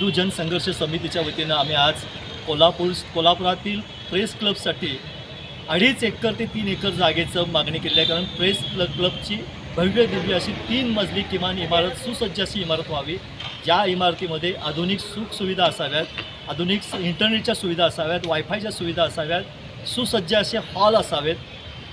हिंदू जनसंघर्ष समितीच्या वतीनं आम्ही आज कोल्हापूर कोल्हापुरातील प्रेस क्लबसाठी अडीच एकर ते तीन एकर जागेचं मागणी केली आहे. कारण प्रेस क्लब क्लबची भव्य दिव्य अशी तीन मजली किमान इमारत सुसज्ज अशी इमारत व्हावी. ज्या इमारतीमध्ये आधुनिक सुखसुविधा असाव्यात आधुनिक इंटरनेटच्या सुविधा असाव्यात वायफायच्या सुविधा असाव्यात सुसज्ज असे हॉल असावेत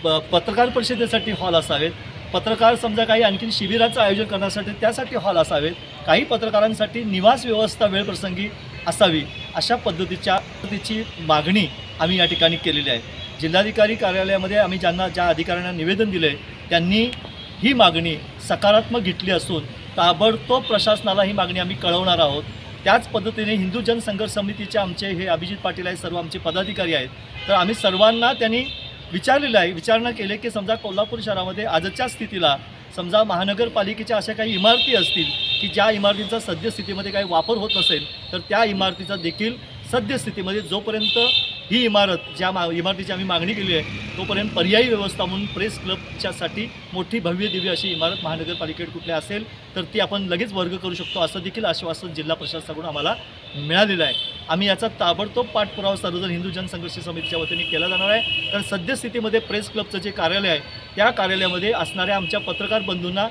प पत्रकार परिषदेसाठी हॉल असावेत. पत्रकार समजा काही आणखीन शिबिराचं आयोजन करण्यासाठी त्यासाठी हॉल असावेत. काही पत्रकारांसाठी निवास व्यवस्था वेळप्रसंगी असावी अशा पद्धतीच्या पद्धतीची मागणी आम्ही या ठिकाणी केलेली आहे. जिल्हाधिकारी कार्यालयामध्ये आम्ही ज्यांना ज्या अधिकाऱ्यांना निवेदन दिलं आहे त्यांनी ही मागणी सकारात्मक घेतली असून ताबडतोब प्रशासनाला ही मागणी आम्ही कळवणार आहोत. त्याच पद्धतीने हिंदू जनसंघर्ष समितीचे आमचे हे अभिजित पाटील आहेत सर्व आमचे पदाधिकारी आहेत. तर आम्ही सर्वांना त्यांनी विचारलेलं आहे विचारणा केले की समजा कोल्हापूर शहरामध्ये आजच्या स्थितीला समजा महानगरपालिकेच्या अशा काही इमारती असतील की ज्या इमारतींचा सद्यस्थितीमध्ये काही वापर होत नसेल तर त्या इमारतीचा देखील सद्यस्थितीमध्ये जोपर्यंत ही इमारत ज्या मा इमारतीची आम्ही मागणी केली आहे तोपर्यंत पर्यायी व्यवस्था म्हणून प्रेस क्लबच्यासाठी मोठी भव्य दिव्य अशी इमारत महानगरपालिकेत कुठल्या असेल तर ती आपण लगेच वर्ग करू शकतो असं देखील आश्वासन जिल्हा प्रशासनाकडून आम्हाला मिळालेलं आहे. आम्ही याचा ताबडतोब पाठपुरावा सर्वजण हिंदू जनसंघर्ष समितीच्या वतीने केला जाणार आहे. कारण सद्यस्थितीमध्ये प्रेस क्लबचं जे कार्यालय आहे त्या कार्यालयामध्ये असणाऱ्या आमच्या पत्रकार बंधूंना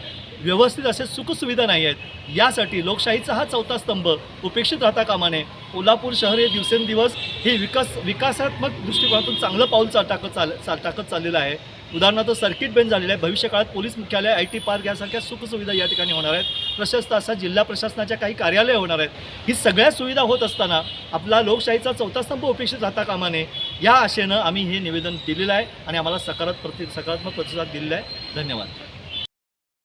व्यवस्थित असे सुखसुविधा नाही आहेत. यासाठी लोकशाहीचा हा चौथा स्तंभ उपेक्षित राहता कामा नये कोल्हापूर शहर हे दिवसेंदिवस हे विकास विकासात्मक दृष्टिकोनातून चांगलं पाऊल चा टाकत चाल चाल टाकत चाललेलं आहे. उदाहरणार्थ सर्किट बेंच झालेलं आहे. भविष्य काळात पोलीस मुख्यालय आय टी पार्क यासारख्या सुखसुविधा या ठिकाणी होणार आहेत. प्रशस्त असा जिल्हा प्रशासनाच्या काही कार्यालय होणार आहेत. ही सगळ्या सुविधा होत असताना आपला लोकशाहीचा चौथा स्तंभ उपेक्षित राहता कामा नये या आशेनं आम्ही हे निवेदन दिलेलं आहे आणि आम्हाला सकारात्मक प्रति सकारात्मक प्रतिसाद दिलेला आहे. धन्यवाद.